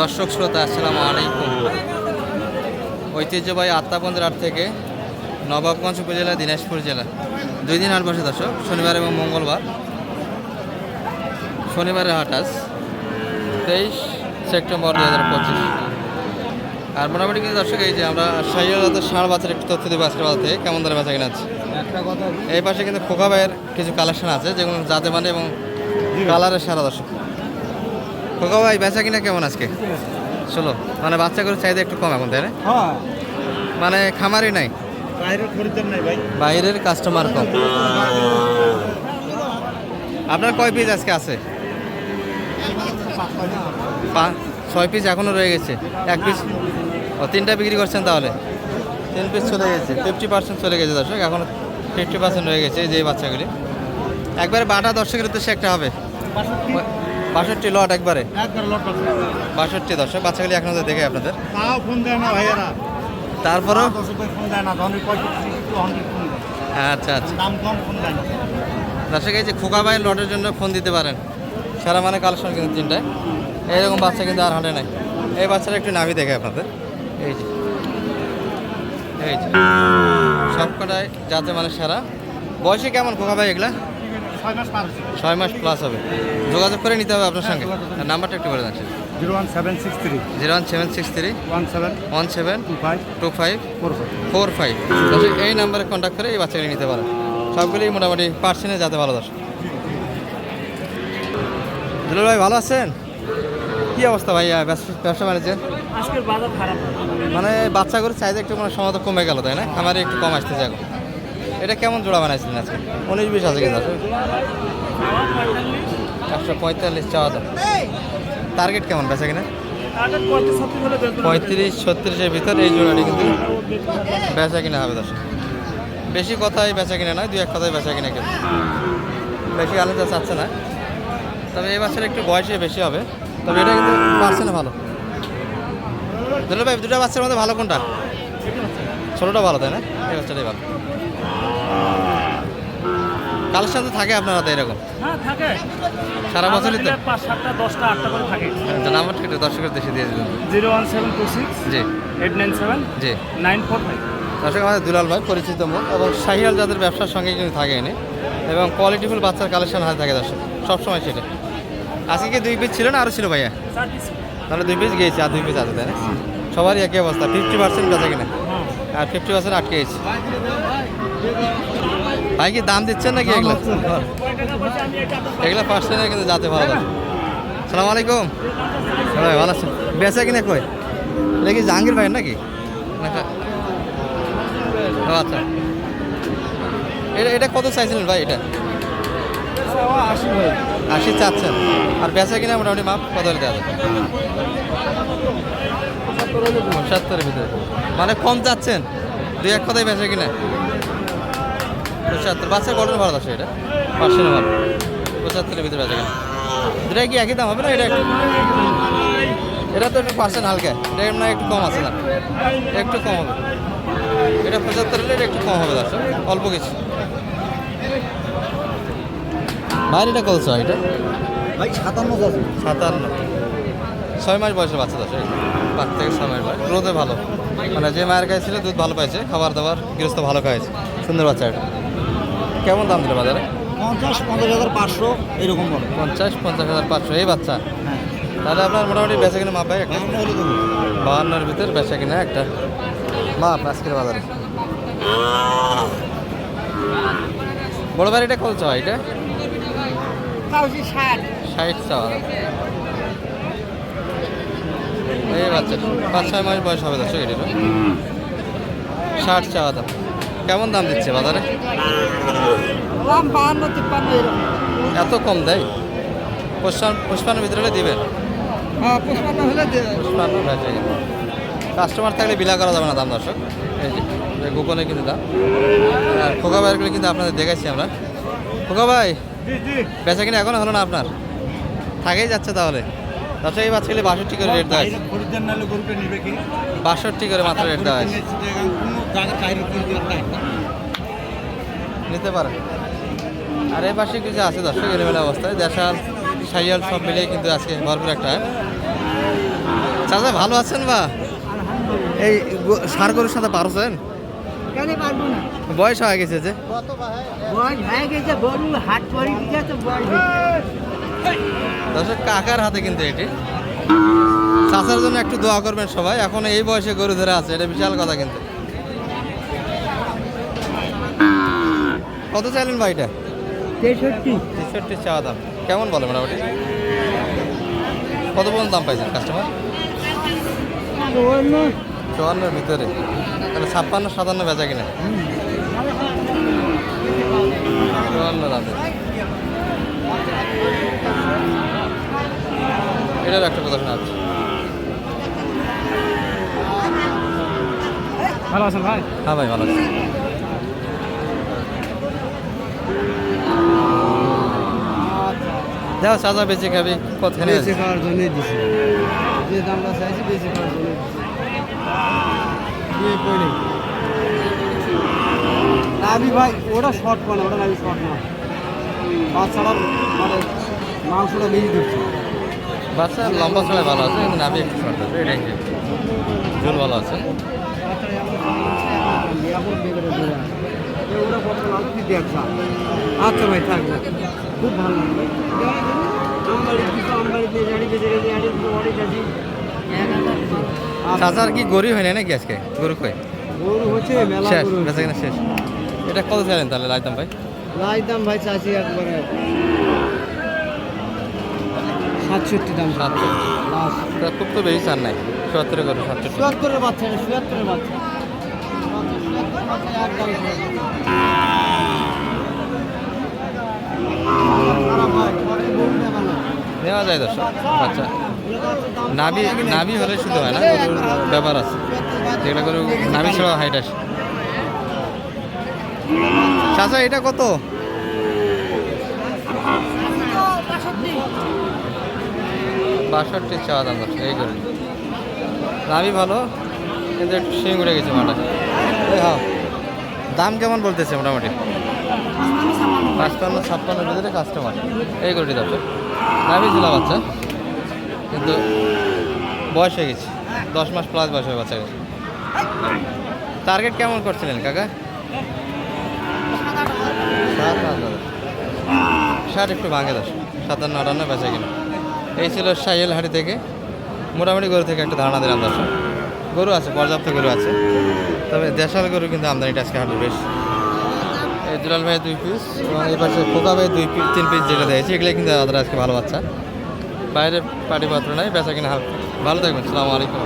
দর্শক শ্রোতা আসসালামু আলাইকুম। ঐতিহ্যবাহী আত্মাবন্দের হাট থেকে নবাবগঞ্জ উপজেলা দিনাজপুর জেলা। দুই দিন হাট বসে দর্শক শনিবার এবং মঙ্গলবার। শনিবারের হাট আজ তেইশ সেপ্টেম্বর দু হাজার পঁচিশ। আর মোটামুটি কিন্তু দর্শক এই যে আমরা শাহিয়ালাদের ষাঁড় বাচ্চার একটু তথ্য দেবো আজকের বাজার থেকে কেমন দরে বেচা কিনা আছে? এই পাশে কিন্তু খোকা ভাইয়ের কিছু কালেকশন আছে যেগুলো জাতে মানে এবং কালারের সারা দর্শক। খোকা ভাই বেচা কিনা কেমন আজকে? চলো মানে বাচ্চা করে চাহিদা একটু কম এখন তাই না? হ্যাঁ। মানে খামারই নাই? বাইরের খরিদ্দার নাই ভাই। বাইরের কাস্টমার কম। আপনার কয় পিস আজকে আছে? ছয় পিস এখনও রয়ে গেছে। এক পিস ও তিনটা বিক্রি করছেন তাহলে? তিন পিস চলে গেছে। ফিফটি পার্সেন্ট চলে গেছে দর্শক এখন ফিফটি পার্সেন্ট রয়ে গেছে এই যে বাচ্চাগুলি। একবারে বাটা দর্শকের তো একটা হবে। বাষট্টি লট একবারে? বাষট্টি দর্শক বাচ্চাগুলি এখন দেখে আপনাদের। তাও ফোন দেয় না ভাইয়ারা। তারপরও? ফোন দেয় না আচ্ছা আচ্ছা। দাম কম ফোন দেয় না। দর্শক এই যে খোকা ভাই লটের জন্য ফোন দিতে পারেন। সারা মানে কালেকশন কিন্তু তিনটায়। এইরকম বাচ্চা কিন্তু আর হাঁটে নাই। এই বাচ্চারা একটু নামি দেখে আপনাদের। এই যে। এই যে। সব কটায় যাতে মানে সারা। বয়সে কেমন খোকা ভাই এগুলা? ছয় মাস প্লাস হবে। যোগাযোগ করে নিতে হবে আপনার সঙ্গে। আর নাম্বারটা একটু বলে দেন। Zero one seven six three. Zero one seven six three. One seven one seven two five two five four five. Four five. এই নাম্বারে কন্ট্যাক্ট করে এই বাচ্চাগুলি নিতে পারেন। সবগুলি মোটামুটি পার্সেন্টে যাতে ভালো দর্শক। দুলাল ভাই ভালো আছেন? কি অবস্থা ভাইয়া ব্যবসা ব্যবসা বাণিজ্যের আজকের বাজার খারাপ। মানে বাচ্চাগুলো চাইতে একটু মানে সময় তো কমে গেল তাই না? আমার একটু কম আসতেছে এখন। এটা কেমন জোড়া বানাইছিলেন আজকে? উনিশ বিশ আছে কিন্তু। একশো পঁয়তাল্লিশ চাওয়া দাম। টার্গেট কেমন? বেচা কিনা? পঁয়ত্রিশ, ছত্রিশের ভিতর এই জোড়াটি কিন্তু বেচা কিনা হবে দর্শক। বেশি কথাই বেচা কিনা নয় দু এক কথাই বেচা কিনা কিন্তু। বেশি আলাদা চাচ্ছে না। তবে এই বাচ্চাটা একটু বয়সে বেশি হবে। তবে এটা কিন্তু পারছে না ভালো। দুটো ভাই, দুটা বাচ্চার মধ্যে ভালো কোনটা? ছোটোটা ভালো, তাই না? এই বাচ্চাটাই ভালো। কালেকশন তো থাকে আপনার হাতে এরকম? হ্যাঁ থাকে। সারা বছরই তো? পাঁচ সাতটা দশটা আটটা করে থাকে। নাম্বারটা একটু দর্শকের দেশে দিয়ে দিবেন। Zero one seven two six জি। এইট নাইন সেভেন জি। Nine four five. দর্শক আমাদের দুলাল ভাই পরিচিত মুখ এবং শাহিয়াল যাদের ব্যবসার সঙ্গে কিন্তু থাকে এনে এবং কোয়ালিটিফুল বাচ্চার কালেকশন হাতে থাকে দর্শক সবসময় সেটা। আজকে কি দুই পিস ছিল না আরও ছিল ভাইয়া? তাহলে দুই পিস গিয়েছি আর দুই পিস আছে তাই না? সবারই একই অবস্থা ফিফটি পার্সেন্ট বেচা কিনা? আর ফিফটি পার্সেন্ট আটকে গেছে। ভাই কি দাম দিচ্ছেন নাকি এগুলো? এগুলো পার্সেন্টে কিন্তু যাতে ভালো লাগে সালাম আলাইকুম। ভাই ভালো আছেন? বেচা কিনা কই? এটা কি জাহাঙ্গীর ভাইয়ের নাকি? আচ্ছা। এটা এটা কত চাইছিলেন ভাই এটা? আশি ভাই আশি চাচ্ছেন। আর বেচা কিনা মোটামুটি মাপ কত হলে দেওয়া যাবে? ভিতরে। মানে কম চাচ্ছেন? দুই এক কথাই বেচা কিনা? পঁচাত্তর। বাচ্চার গঠন ভালো আছে এটা? পার্সেন্ট ভালো। পঁচাত্তরের ভিতরে কিনা? দুটা কি একই দাম হবে না? এটা একটু এটা তো একটু পার্সেন্ট হালকা। এটা না একটু কম আছে না? একটু কম হবে। এটা পঁচাত্তর হলে এটা একটু কম হবে দর্শক। অল্প কিছু। বাইরেটা কত চাই এটা? ভাই সাতান্ন আছে সাতান্ন। ছয় মাস বয়সে বাচ্চা দশ পাঁচ থেকে ছয় মাস বয়স। গ্রোথে ভালো। মানে যে মায়ের কাছে ছিল দুধ ভালো পাইছে। খাবার দাবার গৃহস্থ ভালো খাইছে। সুন্দর বাচ্চা এটা। কেমন দাম দিল বাজারে? পঞ্চাশ পঞ্চাশ হাজার পাঁচশো এরকম বলে। পঞ্চাশ পঞ্চাশ হাজার পাঁচশো এই বাচ্চা? তাহলে আপনার মোটামুটি বেচা কিনা মাপ ভাই একটা হলে বাহান্নর ভিতর বেচা কিনা একটা? মাপ আজকের বাজারে। বড় বাড়িটা কত চাওয়া এটা? ষাট। চাওয়া। এই বাচ্চা পাঁচ ছয় মাস বয়স হবে দর্শক এটির ষাট চাওয়া দাম। কেমন দাম দিচ্ছে বাজারে? এত কম দেয়? পুষ্পান পুষ্পানের ভিতরে হলে দিবেন হ্যাঁ পুষ্পান্ন হলে পুষ্পান্ন কাস্টমার থাকলে বিলা করা যাবে না দাম দর্শক। এই যে যে গোপনে কিন্তু দাম। আর খোকা ভাইয়েরগুলো কিন্তু আপনাদের দেখাচ্ছি আমরা। খোকা ভাই বেচা কিনা এখনও হলো না আপনার? থাকেই যাচ্ছে তাহলে। দর্শক এই বাচ্চাগুলি বাষট্টি করে রেট আছে খরিদ্দার নাহলে গরুটা নিবে কি? বাষট্টি করে মাত্র রেট আছে নাই? নিতে পারেন আর এই পাশে কিছু আছে দর্শক এলোমেলো অবস্থায় দেশাল সাইয়াল সব মিলিয়ে কিন্তু আজকে ভরপুর একটা। চাচা ভালো আছেন বা? এই সার গরুর সাথে পারছেন কেন পারব না? বয়স হয়ে গেছে যে। বয়স হয়ে গেছে গরু হাট পরে তো বয়স দর্শক কাকার হাতে কিন্তু এটি। চাচার জন্য একটু দোয়া করবেন সবাই। এখন এই বয়সে গরু ধরে আছে এটা বিশাল কথা কিন্তু। কত চাইলেন ভাইটা তেষট্টি। তেষট্টি চাওয়া দাম। কেমন বলে মোটামুটি? কত পর্যন্ত দাম পাইছেন কাস্টমার চুয়ান্ন। চুয়ান্নর ভিতরে। তাহলে ছাপ্পান্ন সাতান্ন বেচা কিনা? চুয়ান্ন রাতে এটার একটা কথা শোনা যাচ্ছে। ভালো আছেন ভাই? হ্যাঁ ভাই ভালো আছি। যাও চাচা বেঁচে খাবি। কত বেশি খাওয়ার জন্যই দিছি। যে দামটা চাইছি বেশি খাওয়ার জন্য পড়ে নাবি ভাই ওটা শর্ট মানে ওটা নাবি শর্ট না বাচ্চারা মানে মাংসটা বেশি দিচ্ছে বাচ্চা লম্বা সময় ভালো আছে কিন্তু নাভি একটু শর্ট আছে এটাই ঝোল ভালো আছে। আচ্ছা ভাই থাকবে খুব ভালো। চাচার কি গরি হয় না নাকি আজকে? গরু কই? শেষ বেচা কিনা শেষ। এটা কত চাইলেন তাহলে লাইতাম ভাই? লাইতাম ভাই চাষি একবারে। সাতষট্টি দাম সাতষট্টি। খুব তো বেশি চান নাই। সত্তরে করো সাতষট্টি। চুয়াত্তরের বাচ্চা চুয়াত্তরের বাচ্চা। চুয়াত্তরের নেওয়া যায় দর্শক বাচ্চা নাভি নাভি হলে শুধু হয় না ব্যাপার আছে। যেগুলো করে নাভি ছাড়া হাইট আসে। চাচা এটা কত? বাষট্টি চাওয়া দাম দর্শক এই করে। নাভি ভালো, কিন্তু একটু শিং উড়ে গেছে মাটা হ্যাঁ দাম কেমন বলতেছে মোটামুটি? পাঁচপান্ন, ছাপ্পান্ন ভিতরে কাস্টমার এই গরুটি দর্শক নাভি ছিল বাচ্চা, কিন্তু বয়স হয়ে গেছে। দশ মাস প্লাস বয়স হয়ে বাচ্চা গেছে। টার্গেট কেমন করছিলেন কাকা? সাত হাজার। ষাট একটু ভাঙে দশ, সাতান্ন আটান্ন বেচা কিনা। এই ছিল সাইল হাড়ি থেকে। মোটামুটি গরু থেকে একটা ধারণা দিলাম দর্শক। গরু আছে, পর্যাপ্ত গরু আছে। তবে দেশাল গরু কিন্তু আমদানিটা আজকে হাঁটু বেশ। এই দুলাল ভাই দুই পিস এবং এই পাশে খোকা ভাই দুই পিস তিন পিস যেটা দেখেছি এগুলো কিন্তু আমাদের আজকে ভালো বাচ্চা। বাইরে পাটি পাত্র নাই, বেচা কিনা। ভালো থাকবেন, সালামু আলাইকুম।